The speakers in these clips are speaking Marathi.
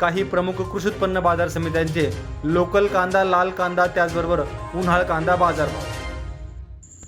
काही प्रमुख कृषी उत्पन्न बाजार समित्यांचे लोकल कांदा लाल कांदा त्याचबरोबर उन्हाळ कांदा बाजार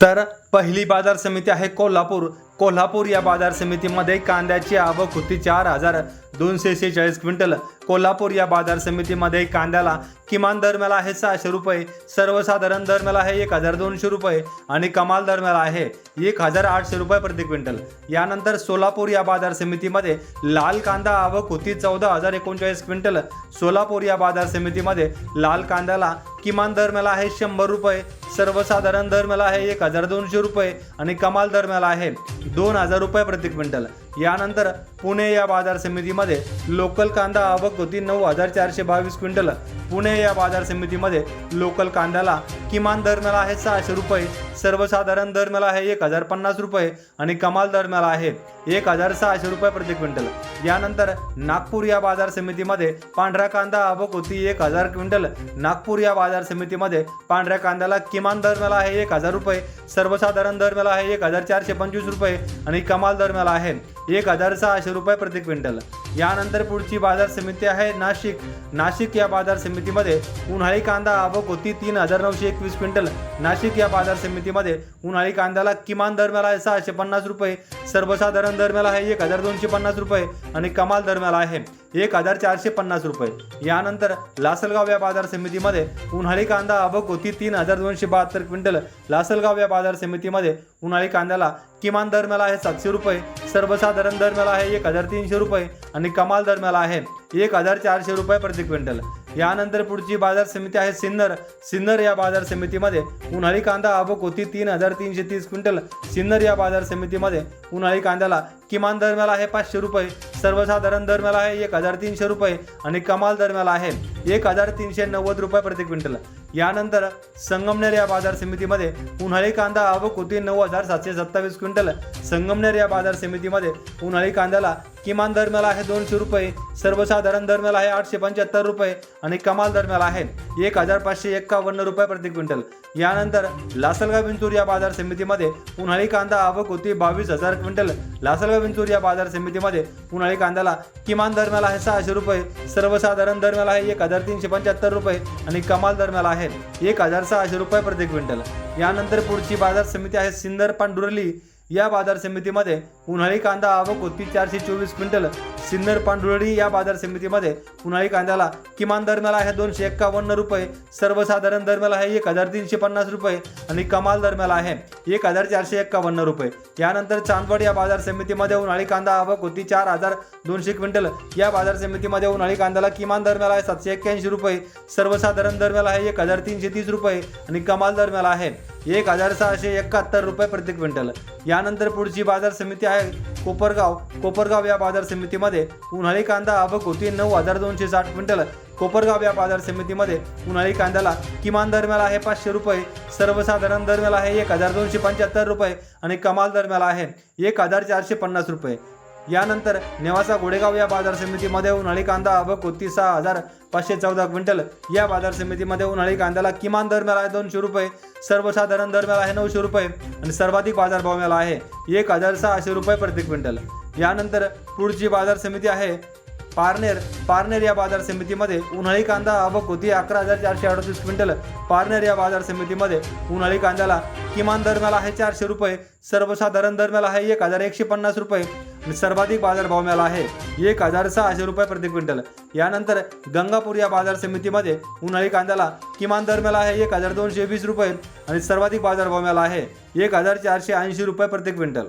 तर पहिली बाजार समिती आहे कोल्हापूर. कोल्हापूर या बाजार समितीमध्ये कांद्याची आवक होती चार हजार दोनशे सेहेचाळीस क्विंटल. कोल्हापूर या बाजार समितीमध्ये कांद्याला किमान दरम्याला आहे सहाशे रुपये सर्वसाधारण दरम्याला आहे एक हजार दोनशे रुपये आणि कमाल दरम्याला आहे एक हजार आठशे रुपये प्रति क्विंटल. यानंतर सोलापूर या बाजार समितीमध्ये लाल कांदा आवक होती चौदा हजार एकोणचाळीस क्विंटल. सोलापूर या बाजार समितीमध्ये लाल कांद्याला किमान दरम्याला आहे शंभर रुपये सर्वसाधारण दरम्याला आहे एक हजार दोनशे रुपये आणि कमाल दरम्याला आहे दोन हजार रुपये प्रति क्विंटल. यानंतर पुणे या बाजार समितीमध्ये लोकल कांदा आवक होती नऊ हजार चारशे बावीस क्विंटल. पुणे या बाजार समितीमध्ये लोकल कांद्याला किमान दरम्याला आहे सहाशे रुपये सर्वसाधारण दरम्याला आहे एक हजार पन्नास रुपये आणि कमाल दरम्याला आहे एक हजार सहाशे रुपये प्रति क्विंटल. यानंतर नागपूर या बाजार समितीमध्ये पांढरा कांदा आवक होती एक हजार क्विंटल. नागपूर या बाजार समितीमध्ये पांढऱ्या कांद्याला किमान दरम्याला आहे एक हजार रुपये सर्वसाधारण दरम्याला आहे एक हजार चारशे पंचवीस रुपये आणि कमाल दरम्याला आहे एक हजार सहाशे रुपये प्रति क्विंटल. यानंतर पुढची बाजार समिती आहे नाशिक. नाशिक या बाजार समितीमध्ये उन्हाळी कांदा आवक होती तीन हजार नऊशे एकवीस क्विंटल. नाशिक या बाजार समितीमध्ये उन्हाळी कांद्याला किमान दरम्याला आहे सहाशे पन्नास रुपये सर्वसाधारण दरम्याला आहे एक हजार दोनशे पन्नास रुपये आणि कमाल दरम्याला आहे. एक हजार चारशे पन्नास रुपये. यानंतर लासलगाव या बाजार समितीमध्ये उन्हाळी कांदा आवक होती तीन हजार दोनशे बहात्तर क्विंटल. लासलगाव या बाजार समितीमध्ये उन्हाळी कांद्याला किमान दरम्याला आहे सातशे रुपये सर्वसाधारण दरम्याला आहे एक हजार तीनशे रुपये आणि कमाल दरम्याला आहे एक हजार चारशे रुपये प्रति क्विंटल. यानंतर पुढची बाजार समिती आहे सिन्नर. सिन्नर या बाजार समितीमध्ये उन्हाळी कांदा आवक होती तीन हजार तीनशे तीस क्विंटल. सिन्नर या बाजार समितीमध्ये उन्हाळी कांद्याला किमान दरम्याला आहे पाचशे रुपये सर्वसाधारण दरम्याला आहे एक हजार तीनशे रुपये आणि कमाल दरम्याला आहे एक हजार तीनशे नव्वद रुपये प्रति क्विंटल. यानंतर संगमनेर या बाजार समितीमध्ये उन्हाळी कांदा आवक होती नऊ हजार सातशे सत्तावीस क्विंटल. संगमनेर या बाजार समितीमध्ये उन्हाळी कांद्याला किमान दरम्याला आहे दोनशे रुपये सर्वसाधारण दरम्याला आहे आठशे पंच्याहत्तर रुपये आणि कमाल दरम्याला आहे एक हजार पाचशे एक्कावन्न रुपये प्रति क्विंटल. यानंतर लासलगाव विंचूर या बाजार समितीमध्ये उन्हाळी कांदा आवक होती बावीस हजार क्विंटल. लासलगाव विंचूर या बाजार समितीमध्ये उन्हाळी कांद्याला किमान दरम्याला आहे सहाशे रुपये सर्वसाधारण दरम्याला आहे एक हजार तीनशे पंच्याहत्तर रुपये आणि कमाल दरम्याला आहे एक हजार सहाशे रुपये प्रति क्विंटल. यानंतर पुढची बाजार समिती आहे सिन्नर पांडुरली या बाजार समितीमध्ये उन्हाळी कांदा आवक होती चारशे चोवीस क्विंटल सिन्नर पांढुरळी या बाजार समितीमध्ये उन्हाळी कांद्याला किमान दरम्याला आहे दोनशे एक्कावन्न रुपये सर्वसाधारण दरम्याला आहे एक हजार तीनशे पन्नास रुपये आणि कमाल दरम्याला आहे एक हजार चारशे एक्कावन्न रुपये. यानंतर चांदवड या बाजार समितीमध्ये उन्हाळी कांदा आवक होती चार हजार दोनशे क्विंटल या बाजार समितीमध्ये उन्हाळी कांद्याला किमान दरम्याला आहे सातशे एक्क्याऐंशी रुपये सर्वसाधारण दरम्याला आहे एक हजार तीनशे तीस रुपये आणि कमाल दरम्याला आहे. एक हजार सहाशे एकाहत्तर रुपये प्रति क्विंटल. यानंतर पुढची बाजार समिती आहे कोपरगाव. कोपरगाव या बाजार समितीमध्ये उन्हाळी कांदा आवक होती नऊ हजार दोनशे साठ क्विंटल. कोपरगाव या बाजार समितीमध्ये उन्हाळी कांद्याला किमान दरम्याला आहे पाचशे रुपये सर्वसाधारण दरम्याला आहे एक हजार दोनशे पंच्याहत्तर रुपये आणि कमाल दरम्याला आहे एक हजार चारशे पन्नास रुपये. यानंतर नेवासा गोडेगाव या बाजार समितीमध्ये उन्हाळी कांदा आवक कोती सहा हजार पाचशे चौदा क्विंटल या बाजार समितीमध्ये उन्हाळी कांद्याला किमान दरम्याला आहे दोनशे रुपये सर्वसाधारण दरम्याला आहे नऊशे रुपये आणि सर्वाधिक बाजारभाव मिळाला आहे एक हजार सहाशे रुपये प्रति क्विंटल. यानंतर पुढची बाजार समिती आहे पारनेर. पारनेर या बाजार समितीमध्ये उन्हाळी कांदा आवक कोती अकरा हजार चारशे अडतीस क्विंटल. पारनेर या बाजार समितीमध्ये उन्हाळी कांद्याला किमान दरम्याला आहे चारशे रुपये सर्वसाधारण दरम्याला आहे एक हजार एकशे पन्नास रुपये. आणि सर्वाधिक बाजारभाव मिळाला आहे एक हजार सहाशे रुपये प्रति क्विंटल. यानंतर गंगापूर या बाजार समितीमध्ये उन्हाळी कांद्याला किमान दरम्याला आहे एक हजार दोनशे वीस रुपये आणि सर्वाधिक बाजारभाव मिळाला आहे एक हजार चारशे ऐंशी रुपये प्रति क्विंटल.